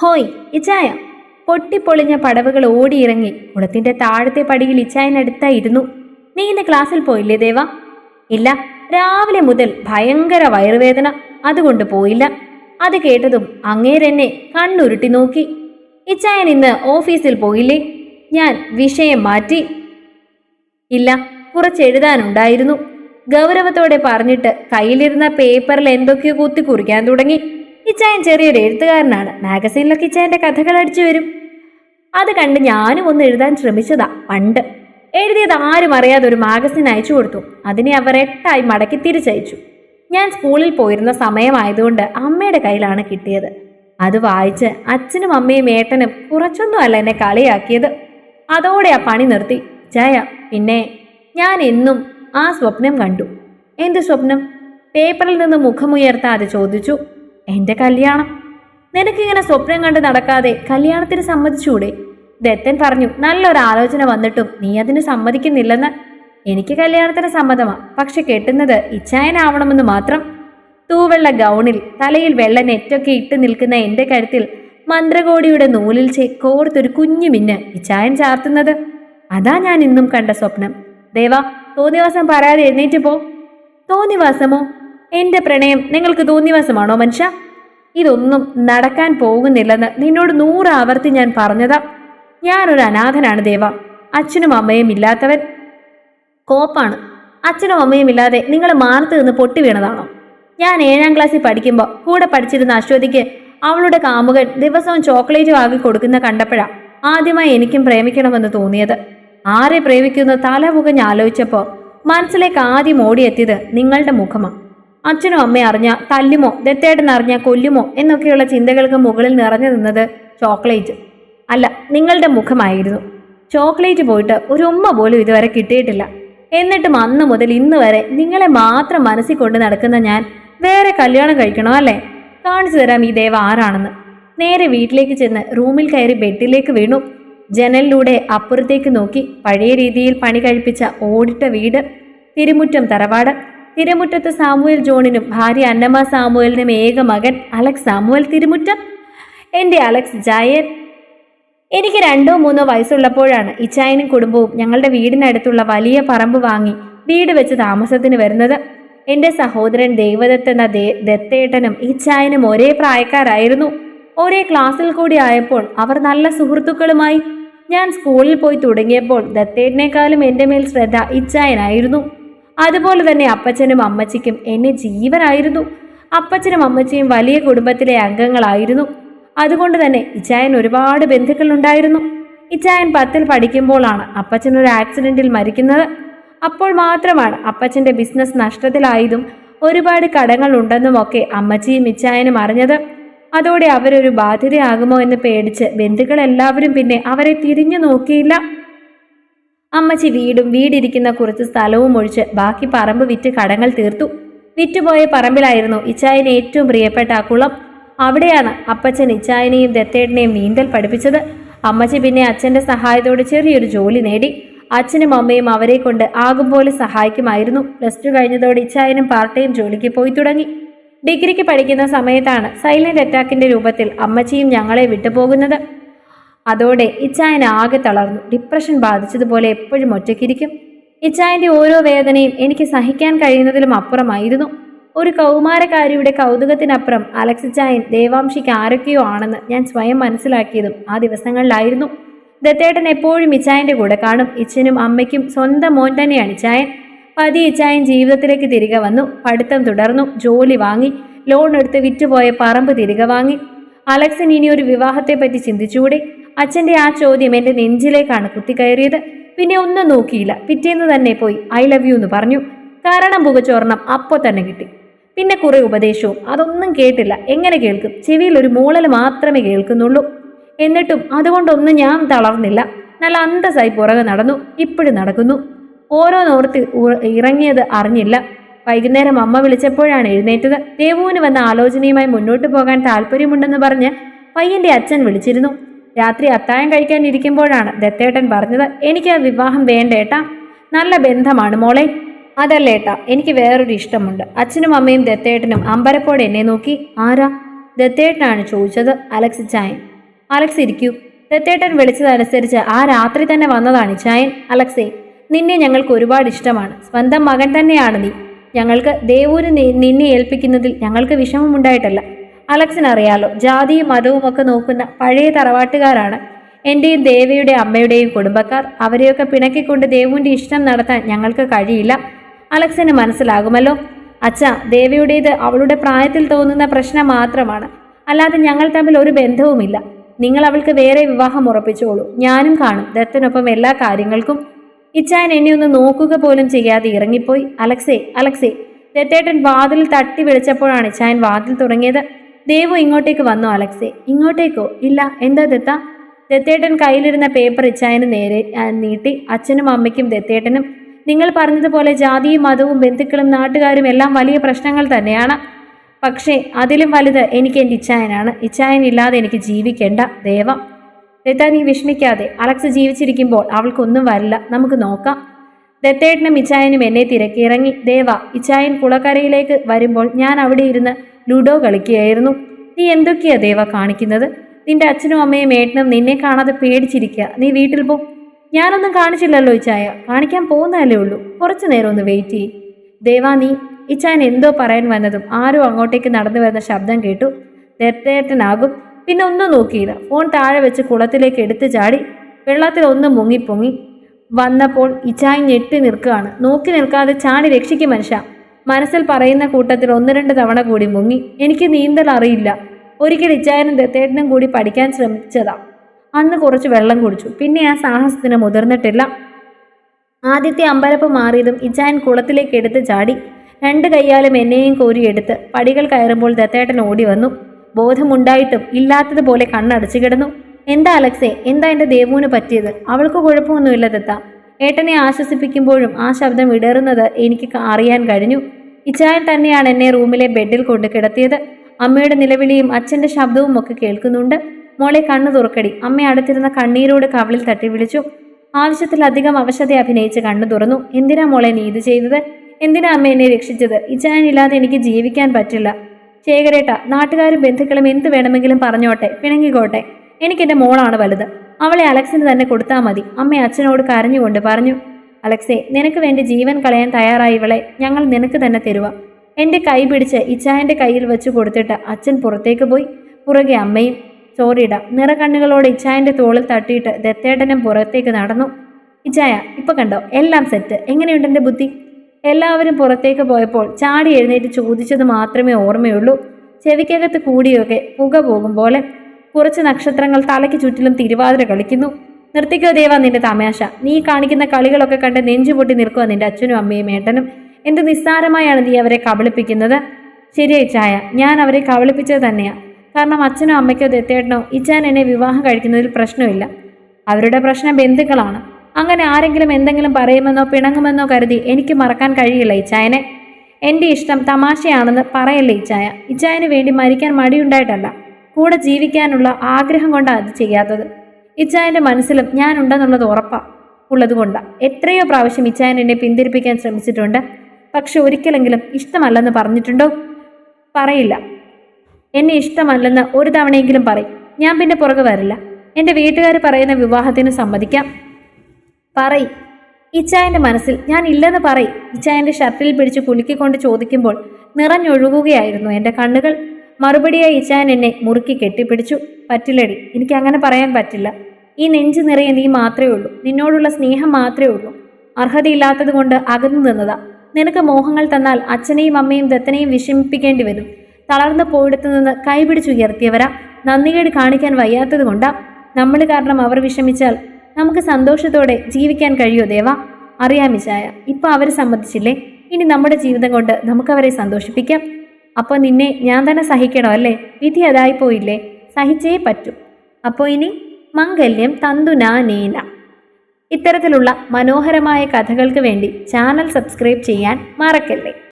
ഹോയ് ഇച്ചായ പൊട്ടിപ്പൊളിഞ്ഞ പടവുകൾ ഓടിയിറങ്ങി. കുളത്തിന്റെ താഴത്തെ പടിയിൽ ഇച്ചായനടുത്തായിരുന്നു നീ ഇന്ന് ക്ലാസ്സിൽ പോയില്ലേ ദേവ? ഇല്ല. രാവിലെ മുതൽ ഭയങ്കര വയറുവേദന. അതുകൊണ്ട് പോയില്ല. അത് കേട്ടതും അങ്ങേരെന്നെ കണ്ണുരുട്ടി നോക്കി. ഇച്ചായൻ ഇന്ന് ഓഫീസിൽ പോയില്ലേ? ഞാൻ വിഷയം മാറ്റി. ഇല്ല. കുറച്ച് എഴുതാനുണ്ടായിരുന്നു. ഗൗരവത്തോടെ പറഞ്ഞിട്ട് കയ്യിലിരുന്ന പേപ്പറിൽ എന്തൊക്കെയോ കുത്തി കുറിക്കാൻ തുടങ്ങി. ഇച്ചായൻ ചെറിയൊരു എഴുത്തുകാരനാണ്. മാഗസീനിലൊക്കെ ഇച്ചായന്റെ കഥകൾ അടിച്ചു വരും. അത് കണ്ട് ഞാനും ഒന്ന് എഴുതാൻ ശ്രമിച്ചതാ പണ്ട്. എഴുതിയത് ആരും അറിയാതെ ഒരു മാഗസിൻ അയച്ചു കൊടുത്തു. അതിനെ അവർ എട്ടായി മടക്കി തിരിച്ചയച്ചു. ഞാൻ സ്കൂളിൽ പോയിരുന്ന സമയമായതുകൊണ്ട് അമ്മയുടെ കയ്യിലാണ് കിട്ടിയത്. അത് വായിച്ച് അച്ഛനും അമ്മയും ഏട്ടനും കുറച്ചൊന്നും അല്ല എന്നെ കളിയാക്കിയത്. അതോടെ ആ പണി നിർത്തി. ജയ പിന്നെ ഞാൻ എന്നും ആ സ്വപ്നം കണ്ടു. എന്ത് സ്വപ്നം? പേപ്പറിൽ നിന്ന് മുഖമുയർത്താതെ ചോദിച്ചു. എന്റെ കല്യാണം. നിനക്കിങ്ങനെ സ്വപ്നം കണ്ട് നടക്കാതെ കല്യാണത്തിന് സമ്മതിച്ചൂടെ? ദത്തൻ പറഞ്ഞു നല്ലൊരു ആലോചന വന്നിട്ടും നീ അതിന് സമ്മതിക്കുന്നില്ലെന്ന്. എനിക്ക് കല്യാണത്തിന് സമ്മതമാ പക്ഷെ കെട്ടുന്നത് ഇച്ഛായനാവണമെന്ന് മാത്രം. തൂവെള്ള ഗൗണിൽ തലയിൽ വെള്ള നെറ്റൊക്കെ ഇട്ട് നിൽക്കുന്ന എന്റെ കരുത്തിൽ മന്ത്രകോടിയുടെ നൂലിൽ ചെ കോർത്തൊരു കുഞ്ഞു മിന്ന് ഇച്ചായൻ ചാർത്തുന്നത്. അതാ ഞാൻ ഇന്നും കണ്ട സ്വപ്നം. ദേവാ തോന്നിവാസം പറയാതെ എഴുന്നേറ്റ് പോ. തോന്നിവാസമോ എന്റെ പ്രണയം നിങ്ങൾക്ക് തോന്നിവാസമാണോ മനുഷ്യ? ഇതൊന്നും നടക്കാൻ പോകുന്നില്ലെന്ന് നിന്നോട് നൂറ് ആവർത്തി ഞാൻ പറഞ്ഞതാ. ഞാനൊരു അനാഥനാണ് ദേവ. അച്ഛനും അമ്മയും ഇല്ലാത്തവൻ. കോപ്പാണ്. അച്ഛനും അമ്മയും ഇല്ലാതെ നിങ്ങൾ മാനത്ത് നിന്ന് പൊട്ടി വീണതാണോ? ഞാൻ ഏഴാം ക്ലാസ്സിൽ പഠിക്കുമ്പോൾ കൂടെ പഠിച്ചിരുന്ന അശ്വതിക്ക് അവളുടെ കാമുകൻ ദിവസവും ചോക്ലേറ്റ് വാങ്ങി കൊടുക്കുന്ന കണ്ടപ്പോഴാ ആദ്യമായി എനിക്കും പ്രേമിക്കണമെന്ന് തോന്നിയത്. ആരെ പ്രേമിക്കുന്ന തല പുകഞ്ഞ് ആലോചിച്ചപ്പോൾ മനസ്സിലേക്ക് ആദ്യം ഓടിയെത്തിയത് നിങ്ങളുടെ മുഖമാണ് അച്ഛനും അമ്മയും അറിഞ്ഞ തല്ലുമോ ദത്തേട്ടൻ അറിഞ്ഞ കൊല്ലുമോ എന്നൊക്കെയുള്ള ചിന്തകൾക്ക് മുകളിൽ നിറഞ്ഞു നിന്നത് ചോക്ലേറ്റ്. അല്ല നിങ്ങളുടെ മുഖമായിരുന്നു. ചോക്ലേറ്റ് പോയിട്ട് ഒരു ഉമ്മ പോലും ഇതുവരെ കിട്ടിയിട്ടില്ല. എന്നിട്ടും അന്ന് മുതൽ ഇന്ന് വരെ നിങ്ങളെ മാത്രം മനസ്സിൽ കൊണ്ട് നടക്കുന്ന ഞാൻ വേറെ കല്യാണം കഴിക്കണോ അല്ലേ? കാണിച്ചു തരാം ഈ ദേവ ആരാണെന്ന്. നേരെ വീട്ടിലേക്ക് ചെന്ന് റൂമിൽ കയറി ബെഡിലേക്ക് വീണു. ജനലിലൂടെ അപ്പുറത്തേക്ക് നോക്കി പഴയ രീതിയിൽ പണി കഴിപ്പിച്ച ഓടിട്ട വീട് തിരുമുറ്റം തറവാട് തിരുമുറ്റത്ത് സാമുവേൽ ജോണിനും ഭാര്യ അന്നമ്മ സാമുവേലിനും ഏക മകൻ അലക്സ് സാമുവൽ തിരുമുറ്റം. എന്റെ അലക്സ് ജയൻ. എനിക്ക് രണ്ടോ മൂന്നോ വയസ്സുള്ളപ്പോഴാണ് ഇച്ചായനും കുടുംബവും ഞങ്ങളുടെ വീടിനടുത്തുള്ള വലിയ പറമ്പ് വാങ്ങി വീട് വെച്ച് താമസത്തിന് വരുന്നത്. എന്റെ സഹോദരൻ ദേവദത്ത് എന്ന ദേ ദത്തേട്ടനും ഇച്ചായനും ഒരേ പ്രായക്കാരായിരുന്നു. ഒരേ ക്ലാസ്സിൽ കൂടി ആയപ്പോൾ അവർ നല്ല സുഹൃത്തുക്കളുമായി. ഞാൻ സ്കൂളിൽ പോയി തുടങ്ങിയപ്പോൾ ദത്തേട്ടനേക്കാളും എന്റെ മേൽ ശ്രദ്ധ ഇച്ചായനായിരുന്നു. അതുപോലെ തന്നെ അപ്പച്ചനും അമ്മച്ചിക്കും എന്നെ ജീവനായിരുന്നു. അപ്പച്ചനും അമ്മച്ചിയും വലിയ കുടുംബത്തിലെ അംഗങ്ങളായിരുന്നു. അതുകൊണ്ട് തന്നെ ഇച്ചായൻ ഒരുപാട് ബന്ധുക്കളുണ്ടായിരുന്നു. ഇച്ചായൻ പത്തിൽ പഠിക്കുമ്പോഴാണ് അപ്പച്ചൻ ഒരു ആക്സിഡന്റിൽ മരിക്കുന്നത്. അപ്പോൾ മാത്രമാണ് അപ്പച്ചന്റെ ബിസിനസ് നഷ്ടത്തിലായതും ഒരുപാട് കടങ്ങൾ ഉണ്ടെന്നുമൊക്കെ അമ്മച്ചിയും ഇച്ചായനും അറിഞ്ഞത്. അതോടെ അവരൊരു ബാധ്യതയാകുമോ എന്ന് പേടിച്ച് ബന്ധുക്കളെല്ലാവരും പിന്നെ അവരെ തിരിഞ്ഞു നോക്കിയില്ല. അമ്മച്ചി വീടും വീടിരിക്കുന്ന കുറച്ച് സ്ഥലവും ഒഴിച്ച് ബാക്കി പറമ്പ് വിറ്റ് കടങ്ങൾ തീർത്തു. വിറ്റുപോയ പറമ്പിലായിരുന്നു ഇച്ചായന് ഏറ്റവും പ്രിയപ്പെട്ട ആ കുളം. അവിടെയാണ് അപ്പച്ചൻ ഇച്ചായനെയും ദത്തേട്ടനെയും നീന്തൽ പഠിപ്പിച്ചത്. അമ്മച്ചി പിന്നെ അച്ഛന്റെ സഹായത്തോടെ ചെറിയൊരു ജോലി നേടി. അച്ഛനും അമ്മയും അവരെ കൊണ്ട് ആകും പോലെ സഹായിക്കുമായിരുന്നു. പ്ലസ് ടു കഴിഞ്ഞതോടെ ഇച്ചായനും പാർട്ട് ടൈം ജോലിക്ക് പോയി തുടങ്ങി. ഡിഗ്രിക്ക് പഠിക്കുന്ന സമയത്താണ് സൈലന്റ് അറ്റാക്കിന്റെ രൂപത്തിൽ അമ്മച്ചിയും ഞങ്ങളെ വിട്ടുപോകുന്നത്. അതോടെ ഇച്ചായൻ ആകെ തളർന്നു. ഡിപ്രഷൻ ബാധിച്ചതുപോലെ എപ്പോഴും ഒറ്റയ്ക്കിരിക്കും. ഇച്ചായന്റെ ഓരോ വേദനയും എനിക്ക് സഹിക്കാൻ കഴിയുന്നതിലും അപ്പുറമായിരുന്നു. ഒരു കൗമാരക്കാരിയുടെ കൗതുകത്തിനപ്പുറം അലക്സ് ഇച്ചായൻ ദേവാംശിക്ക് ആരൊക്കെയോ ആണെന്ന് ഞാൻ സ്വയം മനസ്സിലാക്കിയതും ആ ദിവസങ്ങളിലായിരുന്നു. ദത്തേട്ടൻ എപ്പോഴും ഇച്ചായന്റെ കൂടെ കാണും. ഇച്ഛനും അമ്മയ്ക്കും സ്വന്തം മോൻ തന്നെയാണ് ഇച്ചായൻ. പതി ഇച്ചായൻ ജീവിതത്തിലേക്ക് തിരികെ വന്നു. പഠിത്തം തുടർന്നു. ജോലി വാങ്ങി. ലോൺ എടുത്ത് വിറ്റുപോയ പറമ്പ് തിരികെ വാങ്ങി. അലക്സിന് ഇനി ഒരു വിവാഹത്തെപ്പറ്റി ചിന്തിച്ചുകൂടെ? അച്ഛന്റെ ആ ചോദ്യം എന്റെ നെഞ്ചിലേക്കാണ് കുത്തിക്കയറിയത്. പിന്നെ ഒന്നും നോക്കിയില്ല. പിറ്റേന്ന് തന്നെ പോയി ഐ ലവ് യു എന്ന് പറഞ്ഞു. കാരണം പുകച്ചോർണം അപ്പോൾ തന്നെ കിട്ടി. പിന്നെ കുറെ ഉപദേശവും. അതൊന്നും കേട്ടില്ല. എങ്ങനെ കേൾക്കും? ചെവിയിൽ ഒരു മൂളൽ മാത്രമേ കേൾക്കുന്നുള്ളൂ. എന്നിട്ടും അതുകൊണ്ടൊന്നും ഞാൻ തളർന്നില്ല. നല്ല അന്തസ്സായി പുറകെ നടന്നു. ഇപ്പോഴും നടക്കുന്നു. ഓരോന്നോർത്ത് ഇറങ്ങിയത് അറിഞ്ഞില്ല. വൈകുന്നേരം അമ്മ വിളിച്ചപ്പോഴാണ് എഴുന്നേറ്റത്. ദേവുവിന് വന്ന ആലോചനയുമായി മുന്നോട്ട് പോകാൻ താല്പര്യമുണ്ടെന്ന് പറഞ്ഞ് പയ്യന്റെ അച്ഛൻ വിളിച്ചിരുന്നു. രാത്രി അത്താഴം കഴിക്കാൻ ഇരിക്കുമ്പോഴാണ് ദത്തേട്ടൻ പറഞ്ഞത് എനിക്ക് വിവാഹം വേണ്ടേട്ടാ നല്ല ബന്ധമാണ് മോളെ. അതല്ലേട്ടാ എനിക്ക് വേറൊരു ഇഷ്ടമുണ്ട്. അച്ഛനും അമ്മയും ദത്തേട്ടനും അമ്പരപ്പോടെ എന്നെ നോക്കി. ആരാ? ദത്തേട്ടനാണ് ചോദിച്ചത് അലക്സ് ചായൻ. അലക്സ് ഇരിക്കൂ. ദത്തേട്ടൻ വിളിച്ചതനുസരിച്ച് ആ രാത്രി തന്നെ വന്നതാണ് ചായൻ. അലക്സേ നിന്നെ ഞങ്ങൾക്ക് ഒരുപാട് ഇഷ്ടമാണ്. സ്വന്തം മകൻ തന്നെയാണ് നീ. ഞങ്ങൾക്ക് ദേവൂര് നിന്നെ ഏൽപ്പിക്കുന്നതിൽ ഞങ്ങൾക്ക് വിഷമമുണ്ടായിട്ടല്ല. അലക്സിനറിയാലോ. ജാതിയും മതവും ഒക്കെ നോക്കുന്ന പഴയ തറവാട്ടുകാരാണ്. എന്റെയും ദേവയുടെ അമ്മയുടെയും കുടുംബക്കാർ. അവരെയൊക്കെ പിണക്കിക്കൊണ്ട് ദേവുവിന്റെ ഇഷ്ടം നടത്താൻ ഞങ്ങൾക്ക് കഴിയില്ല. അലക്സിന് മനസ്സിലാകുമല്ലോ. അച്ഛ ദേവിയുടേത് അവളുടെ പ്രായത്തിൽ തോന്നുന്ന പ്രശ്നം മാത്രമാണ്. അല്ലാതെ ഞങ്ങൾ തമ്മിൽ ഒരു ബന്ധവുമില്ല. നിങ്ങൾ അവൾക്ക് വേറെ വിവാഹം ഉറപ്പിച്ചോളൂ. ഞാനും കാണും. ദത്തനൊപ്പം എല്ലാ കാര്യങ്ങൾക്കും. ഇച്ചായൻ എന്നെ ഒന്ന് നോക്കുക പോലും ചെയ്യാതെ ഇറങ്ങിപ്പോയി. അലക്സേ അലക്സേ. ദത്തേട്ടൻ വാതിൽ തട്ടി വിളിച്ചപ്പോഴാണ് ഇച്ചായൻ വാതിൽ തുടങ്ങിയത് ദേവു ഇങ്ങോട്ടേക്ക് വന്നു അലക്സേ. ഇങ്ങോട്ടേക്കോ? ഇല്ല. എന്താ ദത്ത? ദത്തേട്ടൻ കയ്യിലിരുന്ന പേപ്പർ ഇച്ചായന് നേരെ നീട്ടി. അച്ഛനും അമ്മയ്ക്കും ദത്തേട്ടനും. നിങ്ങൾ പറഞ്ഞതുപോലെ ജാതിയും മതവും ബന്ധുക്കളും നാട്ടുകാരും എല്ലാം വലിയ പ്രശ്നങ്ങൾ തന്നെയാണ്. പക്ഷേ അതിലും വലുത് എനിക്ക് എന്റെ ഇച്ചായനാണ്. ഇച്ചായൻ ഇല്ലാതെ എനിക്ക് ജീവിക്കേണ്ട ദേവ. ദത്ത നീ വിഷമിക്കാതെ. അലക്സ് ജീവിച്ചിരിക്കുമ്പോൾ അവൾക്കൊന്നും വരില്ല. നമുക്ക് നോക്കാം. ദത്തേട്ടനും ഇച്ചായനും എന്നെ തിരക്കിറങ്ങി. ദേവ ഇച്ചായൻ കുളക്കരയിലേക്ക് വരുമ്പോൾ ഞാൻ അവിടെ ഇരുന്ന് ലുഡോ കളിക്കുകയായിരുന്നു. നീ എന്തൊക്കെയാ ദേവ കാണിക്കുന്നത്? നിന്റെ അച്ഛനും അമ്മയും ഏട്ടനും നിന്നെ കാണാതെ പേടിച്ചിരിക്കുക നീ വീട്ടിൽ പോ. ഞാനൊന്നും കാണിച്ചില്ലല്ലോ ഇച്ചായ കാണിക്കാൻ പോകുന്നതല്ലേ ഉള്ളൂ. കുറച്ചു നേരം ഒന്ന് വെയിറ്റ് ചെയ്യ്. ദേവാ നീ ഇച്ചായൻ എന്തോ പറയാൻ വന്നതും ആരും അങ്ങോട്ടേക്ക് നടന്നു വരുന്ന ശബ്ദം കേട്ടു. തെറ്റേറ്റനാകും പിന്നെ ഒന്നും നോക്കിയില്ല. ഫോൺ താഴെ വെച്ച് കുളത്തിലേക്ക് എടുത്തു ചാടി വെള്ളത്തിൽ ഒന്ന് മുങ്ങിപ്പൊങ്ങി വന്നപ്പോൾ ഇച്ചായൻ ഞെട്ടി നിൽക്കുകയാണ്. നോക്കി നിൽക്കാതെ ചാടി രക്ഷിക്കും മനുഷ്യ. മനസ്സിൽ പറയുന്ന കൂട്ടത്തിൽ ഒന്ന് രണ്ട് തവണ കൂടി മുങ്ങി. എനിക്ക് നീന്തൽ അറിയില്ല. ഒരിക്കൽ ഇച്ചായനും ദത്തേട്ടനും കൂടി പഠിക്കാൻ ശ്രമിച്ചതാ. അന്ന് കുറച്ച് വെള്ളം കുടിച്ചു. പിന്നെ ആ സാഹസത്തിന് മുതിർന്നിട്ടില്ല. ആദ്യത്തെ അമ്പരപ്പ് മാറിയതും ഇച്ചായൻ കുളത്തിലേക്ക് എടുത്ത് ചാടി. രണ്ട് കൈയാലും എന്നെയും കോരിയെടുത്ത് പടികൾ കയറുമ്പോൾ ദത്തേട്ടൻ ഓടി വന്നു. ബോധമുണ്ടായിട്ടും ഇല്ലാത്തതുപോലെ കണ്ണടച്ചു കിടന്നു. എന്താ അലക്സേ? എന്താ എന്റെ ദേവുവിന് പറ്റിയത്? അവൾക്ക് കുഴപ്പമൊന്നുമില്ല ദത്ത. ഏട്ടനെ ആശ്വസിപ്പിക്കുമ്പോഴും ആ ശബ്ദം ഇടറുന്നത് എനിക്ക് അറിയാൻ കഴിഞ്ഞു. ഇച്ചായൻ തന്നെയാണ് എന്നെ റൂമിലെ ബെഡിൽ കൊണ്ട് കിടത്തിയത്. അമ്മയുടെ നിലവിളിയും അച്ഛന്റെ ശബ്ദവും ഒക്കെ കേൾക്കുന്നുണ്ട്. മോളെ കണ്ണു തുറക്കടി. അമ്മ അടുത്തിരുന്ന കണ്ണീരോട് കവളിൽ തട്ടി വിളിച്ചു. ആവശ്യത്തിലധികം അവശത അഭിനയിച്ച് കണ്ണു തുറന്നു. എന്തിനാ മോളെ നീ ഇത് ചെയ്തത്? എന്തിനാ അമ്മ എന്നെ രക്ഷിച്ചത്? ഇച്ചായനില്ലാതെ എനിക്ക് ജീവിക്കാൻ പറ്റില്ല. ശേഖരേട്ട നാട്ടുകാരും ബന്ധുക്കളും എന്ത് വേണമെങ്കിലും പറഞ്ഞോട്ടെ? പിണങ്ങിക്കോട്ടെ? എനിക്കെന്റെ മോളാണ് വലുത്. അവളെ അലക്സിന് തന്നെ കൊടുത്താൽ മതി. അമ്മ അച്ഛനോട് കരഞ്ഞുകൊണ്ട് പറഞ്ഞു അലക്സേ നിനക്ക് വേണ്ടി ജീവൻ കളയാൻ തയ്യാറായി ഇവളെ. ഞങ്ങൾ നിനക്ക് തന്നെ തരുക എന്റെ കൈ പിടിച്ച് ഇച്ചായന്റെ കയ്യിൽ വെച്ച് കൊടുത്തിട്ട് അച്ഛൻ പുറത്തേക്ക് പോയി. പുറകെ അമ്മയും ചോറിട നിറകണ്ണുകളോട് ഇച്ചായന്റെ തോളിൽ തട്ടിയിട്ട് ദത്തേട്ടനും പുറത്തേക്ക് നടന്നു. ഇച്ചായ ഇപ്പൊ കണ്ടോ? എല്ലാം സെറ്റ് എങ്ങനെയുണ്ട് എന്റെ ബുദ്ധി? എല്ലാവരും പുറത്തേക്ക് പോയപ്പോൾ ചാടി എഴുന്നേറ്റ് ചോദിച്ചത് മാത്രമേ ഓർമ്മയുള്ളൂ. ചെവിക്കകത്ത് കൂടിയൊക്കെ പുക പോകും പോലെ കുറച്ച് നക്ഷത്രങ്ങൾ തലയ്ക്ക് ചുറ്റിലും തിരുവാതിര കളിക്കുന്നു. നിർത്തിക്കോ ദേവ നിന്റെ തമാശ. നീ കാണിക്കുന്ന കളികളൊക്കെ കണ്ട് നെഞ്ചു പൊട്ടി നിൽക്കുക നിന്റെ അച്ഛനും അമ്മയും ഏട്ടനും. എന്ത് നിസ്സാരമായാണ് നീ അവരെ കബളിപ്പിക്കുന്നത്? ശരിയായി ചായ ഞാൻ അവരെ കബളിപ്പിച്ചത് തന്നെയാ. കാരണം അച്ഛനോ അമ്മയ്ക്കോ ദത്തേട്ടനോ ഇച്ചാൻ എന്നെ വിവാഹം കഴിക്കുന്നതിൽ പ്രശ്നമില്ല. അവരുടെ പ്രശ്നം ബന്ധുക്കളാണ്. അങ്ങനെ ആരെങ്കിലും എന്തെങ്കിലും പറയുമെന്നോ പിണങ്ങുമെന്നോ കരുതി എനിക്ക് മറക്കാൻ കഴിയില്ല ഇച്ചായനെ. എന്റെ ഇഷ്ടം തമാശയാണെന്ന് പറയല്ലേ ഇച്ചായ? ഇച്ചായന് വേണ്ടി മരിക്കാൻ മടിയുണ്ടായിട്ടല്ല. കൂടെ ജീവിക്കാനുള്ള ആഗ്രഹം കൊണ്ടാണ് അത് ചെയ്യാത്തത്. ഇച്ചായന്റെ മനസ്സിലും ഞാനുണ്ടെന്നുള്ളത് ഉറപ്പാ. ഉള്ളതുകൊണ്ടാണ് എത്രയോ പ്രാവശ്യം ഇച്ചായൻ എന്നെ പിന്തിരിപ്പിക്കാൻ ശ്രമിച്ചിട്ടുണ്ട്. പക്ഷെ ഒരിക്കലെങ്കിലും ഇഷ്ടമല്ലെന്ന് പറഞ്ഞിട്ടുണ്ടോ? പറയില്ല. എന്നെ ഇഷ്ടമല്ലെന്ന് ഒരു തവണയെങ്കിലും പറയും. ഞാൻ പിന്നെ പുറകെ വരില്ല. എന്റെ വീട്ടുകാർ പറയുന്ന വിവാഹത്തിന് സമ്മതിക്കാം. പറയ്. ഇച്ചായന്റെ മനസ്സിൽ ഞാൻ ഇല്ലെന്ന് പറയും. ഇച്ചായന്റെ ഷർട്ടിൽ പിടിച്ച് കുലുക്കിക്കൊണ്ട് ചോദിക്കുമ്പോൾ നിറഞ്ഞൊഴുകുകയായിരുന്നു എന്റെ കണ്ണുകൾ. മറുപടിയായി ഇച്ചാൻ എന്നെ മുറുക്കി കെട്ടിപ്പിടിച്ചു. പറ്റില്ലടി എനിക്ക് അങ്ങനെ പറയാൻ പറ്റില്ല. ഈ നെഞ്ചു നിറയെ നീ മാത്രമേ ഉള്ളൂ. നിന്നോടുള്ള സ്നേഹം മാത്രമേ ഉള്ളൂ. അർഹതയില്ലാത്തത് കൊണ്ട് അകന്നു നിന്നതാ. നിനക്ക് മോഹങ്ങൾ തന്നാൽ അച്ഛനെയും അമ്മയും ദത്തനെയും വിഷമിപ്പിക്കേണ്ടി വരും. തളർന്നു പോയിടത്തു നിന്ന് കൈപിടിച്ചുയർത്തിയവരാ നന്ദികേട് കാണിക്കാൻ വയ്യാത്തത് കൊണ്ടാ. നമ്മൾ കാരണം അവർ വിഷമിച്ചാൽ നമുക്ക് സന്തോഷത്തോടെ ജീവിക്കാൻ കഴിയോ ദേവ? അറിയാമിച്ചായ ഇപ്പൊ അവരെ സമ്മതിച്ചില്ലേ ഇനി നമ്മുടെ ജീവിതം കൊണ്ട് നമുക്കവരെ സന്തോഷിപ്പിക്കാം. അപ്പോൾ നിന്നെ ഞാൻ തന്നെ സഹിക്കണോ അല്ലേ? വിധി അതായി പോയില്ലേ? സഹിച്ചേ പറ്റൂ. അപ്പോൾ ഇനി മംഗല്യം തന്തുനാ നീല. ഇത്തരത്തിലുള്ള മനോഹരമായ കഥകൾക്ക് വേണ്ടി ചാനൽ സബ്സ്ക്രൈബ് ചെയ്യാൻ മറക്കല്ലേ?